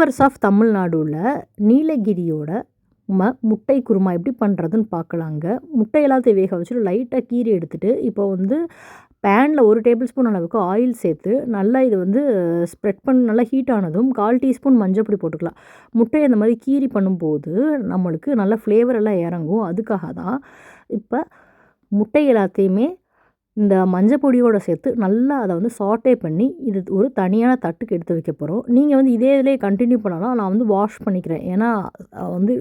Flavours of தமிழ்நாடுல நீலகிரியோட ம முட்டை குருமா எப்படி பண்ணுறதுன்னு பார்க்கலாங்க முட்டை எல்லாத்தையும் வேக வச்சுட்டு லைட்டாக கீறி எடுத்துகிட்டு இப்போ வந்து பேனில் ஒரு டேபிள் ஸ்பூன் அளவுக்கு ஆயில் சேர்த்து நல்லா இது வந்து ஸ்ப்ரெட் பண்ணி நல்லா ஹீட் ஆனதும் கால் டீஸ்பூன் மஞ்சப்பொடி போட்டுக்கலாம். முட்டையை இந்த மாதிரி கீறி பண்ணும்போது நம்மளுக்கு நல்லா ஃப்ளேவர் எல்லாம் இறங்கும். அதுக்காக தான் இப்போ முட்டை எல்லாத்தையுமே இந்த மஞ்சள் பொடியோடு சேர்த்து நல்லா அதை வந்து சாட்டே பண்ணி இது ஒரு தனியான தட்டுக்கு எடுத்து வைக்க போகிறோம் நீங்கள் வந்து இதே இதிலே கண்டினியூ பண்ணலாம். நான் வந்து வாஷ் பண்ணிக்கிறேன். ஏன்னா வந்து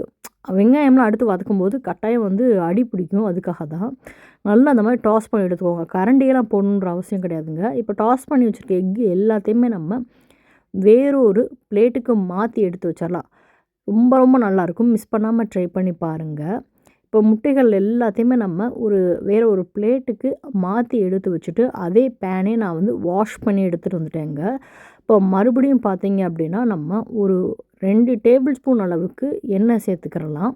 வெங்காயம்லாம் அடுத்து வதக்கும்போது கட்டாயம் வந்து அடி பிடிக்கும். அதுக்காக தான். நல்லா அந்த மாதிரி டாஸ் பண்ணி எடுத்துக்கோங்க. கரண்டியெல்லாம் போடணுன்ற அவசியம் கிடையாதுங்க. இப்போ டாஸ் பண்ணி வச்சுருக்க எக்கு எல்லாத்தையுமே நம்ம வேறொரு பிளேட்டுக்கு மாற்றி எடுத்து வச்சிடலாம் ரொம்ப ரொம்ப நல்லாயிருக்கும் மிஸ் பண்ணாமல் ட்ரை பண்ணி பாருங்கள் இப்போ முட்டைகள் எல்லாத்தையுமே நம்ம ஒரு வேறு ஒரு பிளேட்டுக்கு மாற்றி எடுத்து வச்சுட்டு அதே பேனே நான் வந்து வாஷ் பண்ணி எடுத்துகிட்டு வந்துட்டேங்க. இப்போ மறுபடியும் பார்த்தீங்க அப்படின்னா நம்ம ஒரு ரெண்டு டேபிள் ஸ்பூன் அளவுக்கு எண்ணெய் சேர்த்துக்கிறலாம்.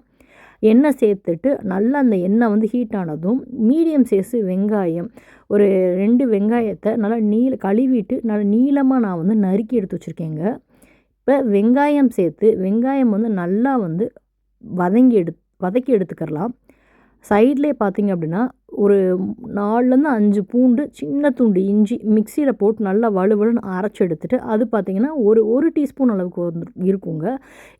எண்ணெய் சேர்த்துட்டு நல்லா அந்த எண்ணெய் வந்து ஹீட் ஆனதும் மீடியம் சைஸு வெங்காயம் ஒரு ரெண்டு வெங்காயத்தை நல்லா நீள கழுவிட்டு நல்லா நீளமாக நான் வந்து நறுக்கி எடுத்து வச்சுருக்கேங்க. இப்போ வெங்காயம் சேர்த்து வெங்காயம் வந்து நல்லா வந்து வதங்கி எடுத்து வதக்கி எடுத்துக்கிறலாம். சைட்லேயே பார்த்திங்க அப்படின்னா ஒரு நாலுலேருந்து அஞ்சு பூண்டு சின்ன துண்டு இஞ்சி மிக்சியில் போட்டு நல்லா வலுவலுன்னு அரைச்சி எடுத்துகிட்டு அது பார்த்திங்கன்னா ஒரு ஒரு டீஸ்பூன் அளவுக்கு வந்து இருக்குங்க.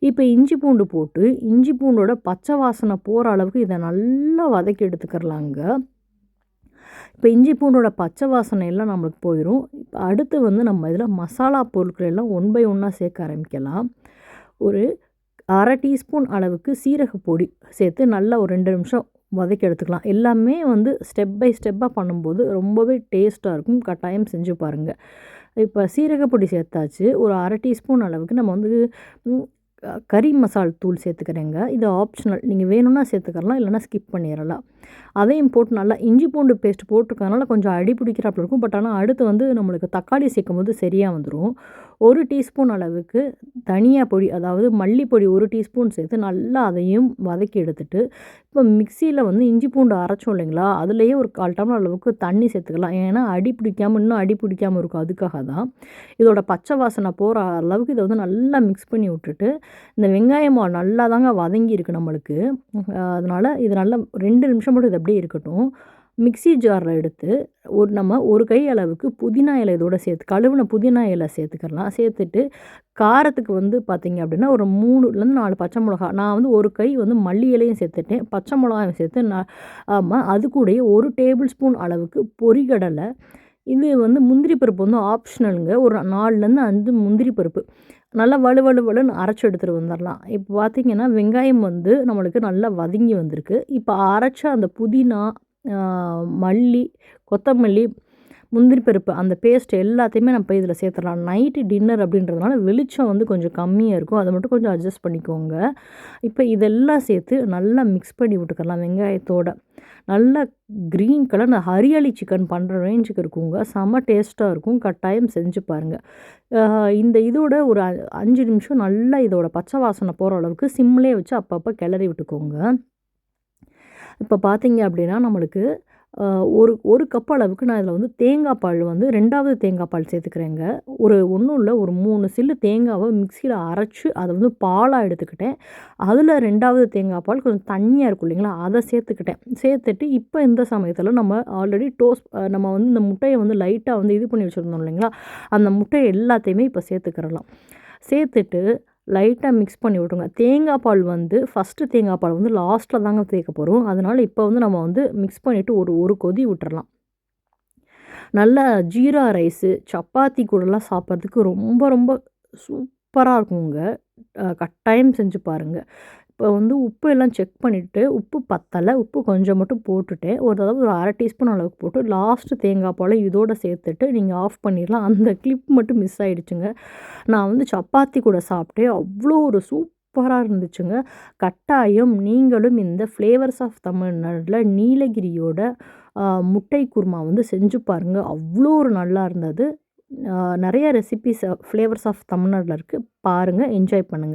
இப்போ இஞ்சி பூண்டு போட்டு இஞ்சி பூண்டோட பச்சை வாசனை போகிற அளவுக்கு இதை நல்லா வதக்கி எடுத்துக்கிறலாங்க. இப்போ இஞ்சி பூண்டோட பச்சை வாசனை எல்லாம் நம்மளுக்கு போயிடும் இப்போ அடுத்து வந்து நம்ம இதில் மசாலா பொருட்கள் எல்லாம் ஒன் பை ஒன்னாக சேர்க்க ஆரம்பிக்கலாம். ஒரு அரை டீஸ்பூன் அளவுக்கு சீரகப்பொடி சேர்த்து நல்லா ஒரு ரெண்டு நிமிஷம் வதக்கி எடுத்துக்கலாம். எல்லாமே வந்து ஸ்டெப் பை ஸ்டெப்பாக பண்ணும்போது ரொம்பவே டேஸ்ட்டாக இருக்கும். கட்டாயம் செஞ்சு பாருங்கள் இப்போ சீரகப்பொடி சேர்த்தாச்சு. ஒரு அரை டீஸ்பூன் அளவுக்கு நம்ம வந்து கறி மசால் தூள் சேர்த்துக்கிறேங்க. இது ஆப்ஷனல் நீங்கள் வேணும்னா சேர்த்துக்கலாம் இல்லைனா ஸ்கிப் பண்ணிடலாம். அதையும் போட்டு நல்லா இஞ்சி பூண்டு பேஸ்ட் போட்டிருக்கறனால கொஞ்சம் அடி பிடிக்கிறாப்புல இருக்கும். பட் ஆனால் அடுத்து வந்து நம்மளுக்கு தக்காளி சேர்க்கும் போது சரியாக வந்துடும் ஒரு டீஸ்பூன் அளவுக்கு தனியா பொடி அதாவது மல்லிப்பொடி ஒரு டீஸ்பூன் சேர்த்து நல்லா அதையும் வதக்கி எடுத்துட்டு இப்போ மிக்சியில் வந்து இஞ்சி பூண்டு அரைச்சோம் இல்லைங்களா? அதுலேயே ஒரு கால் டம்ளர் அளவுக்கு தண்ணி சேர்த்துக்கலாம். ஏன்னா அடி பிடிக்காமல் இன்னும் அடி பிடிக்காமல் இருக்கும். அதுக்காக தான் இதோட பச்சை வாசனை போகிற அளவுக்கு இதை வந்து நல்லா மிக்ஸ் பண்ணி விட்டுட்டு இந்த வெங்காயம் நல்லா தாங்க வதங்கி இருக்குது நம்மளுக்கு. அதனால் இது நல்லா ரெண்டு நிமிஷம் மட்டும் இது அப்படியே இருக்கட்டும். மிக்சி ஜாரில் எடுத்து ஒரு நம்ம ஒரு கை அளவுக்கு புதினா இலை இதோட சேர்த்து கழுவின புதினா இலை சேர்த்துக்கலாம். சேர்த்துட்டு காரத்துக்கு வந்து பார்த்திங்க அப்படின்னா ஒரு மூணுலேருந்து நாலு பச்சை மிளகா. நான் வந்து ஒரு கை வந்து மல்லி இலையும் சேர்த்துட்டேன். பச்சை மிளகாயும் சேர்த்து நான் ஆமாம் அது கூடயே ஒரு டேபிள் ஸ்பூன் அளவுக்கு பொரிகடலை இது வந்து முந்திரி பருப்பு வந்து ஆப்ஷனலுங்க. ஒரு நாலுலேருந்து அஞ்சு முந்திரி பருப்பு. நல்லா வலு வலு வலுன்னு அரைச்சி எடுத்துகிட்டு வந்துடலாம் இப்போ பார்த்திங்கன்னா வெங்காயம் வந்து நம்மளுக்கு நல்லா வதங்கி வந்திருக்கு. இப்போ அரைச்ச அந்த புதினா மல்லி கொத்தமல்லி முந்திரி பருப்பு அந்த பேஸ்ட் எல்லாத்தையுமே நம்ம இதில் சேர்த்துடலாம். நைட்டு டின்னர் அப்படின்றதுனால வெளிச்சம் வந்து கொஞ்சம் கம்மியாக இருக்கும். அதை மட்டும் கொஞ்சம் அட்ஜஸ்ட் பண்ணிக்கோங்க. இப்போ இதெல்லாம் சேர்த்து நல்லா மிக்ஸ் பண்ணி விட்டுக்கலாம். வெங்காயத்தோட நல்லா க்ரீன் கலர் நான் ஹரியாலி சிக்கன் பண்ணுற ரேஞ்சுக்கு இருக்குங்க. செம டேஸ்ட்டாக இருக்கும். கட்டாயம் செஞ்சு பாருங்கள் இந்த இதோட ஒரு அஞ்சு நிமிஷம் நல்லா இதோட பச்சை வாசனை போகிற அளவுக்கு சிம்லேயே வச்சு அப்பப்போ கிளறி விட்டுக்கோங்க. இப்போ பார்த்தீங்க அப்படின்னா நம்மளுக்கு ஒரு ஒரு கப் அளவுக்கு நான் இதில் வந்து தேங்காய் பால் வந்து ரெண்டாவது தேங்காய் பால் சேர்த்துக்கிறேங்க. ஒரு ஒன்றும் இல்லை ஒரு மூணு சில்லு தேங்காவை மிக்சியில் அரைச்சி அதை வந்து பாலாக எடுத்துக்கிட்டேன். அதில் ரெண்டாவது தேங்காய் பால் கொஞ்சம் தண்ணியாக இருக்கும் இல்லைங்களா அதை சேர்த்துக்கிட்டேன். சேர்த்துட்டு இப்போ இந்த சமயத்தில் நம்ம ஆல்ரெடி டோஸ்ட் நம்ம வந்து இந்த முட்டையை வந்து லைட்டாக வந்து இது பண்ணி வச்சுருந்தோம் இல்லைங்களா அந்த முட்டையை எல்லாத்தையுமே இப்போ சேர்த்துக்கிறலாம் சேர்த்துட்டு லைட்டாக மிக்ஸ் பண்ணி விட்ருங்க தேங்காய் பால் வந்து ஃபஸ்ட்டு தேங்காய் பால் வந்து லாஸ்ட்டில் தாங்க சேர்க்க போகிறோம் அதனால் இப்போ வந்து நம்ம வந்து மிக்ஸ் பண்ணிவிட்டு ஒரு ஒரு கொதி விட்டுறலாம். நல்லா ஜீரா ரைஸு சப்பாத்தி கூடலாம் சாப்பிட்றதுக்கு ரொம்ப ரொம்ப சூப்பராக இருக்குங்க. கட்டாயம் செஞ்சு பாருங்கள் இப்போ வந்து உப்பு எல்லாம் செக் பண்ணிவிட்டு உப்பு பத்தலை உப்பு கொஞ்சம் மட்டும் போட்டுட்டு ஒரு தடவை ஒரு அரை டீஸ்பூன் அளவுக்கு போட்டு லாஸ்ட்டு தேங்காய் பால் இதோடு சேர்த்துட்டு நீங்கள் ஆஃப் பண்ணிடலாம். அந்த கிளிப் மட்டும் மிஸ் ஆகிடுச்சுங்க நான் வந்து சப்பாத்தி கூட சாப்பிட்டேன். அவ்வளோ ஒரு சூப்பராக இருந்துச்சுங்க. கட்டாயம் நீங்களும் இந்த ஃப்ளேவர்ஸ் ஆஃப் தமிழ்நாட்டில் நீலகிரியோட முட்டை குருமா வந்து செஞ்சு பாருங்கள் அவ்வளோ ஒரு நல்லா இருந்தது. நிறைய ரெசிபிஸ் ஃப்ளேவர்ஸ் ஆஃப் தமிழ்நாட்டில் இருக்குது பாருங்கள் என்ஜாய் பண்ணுங்கள்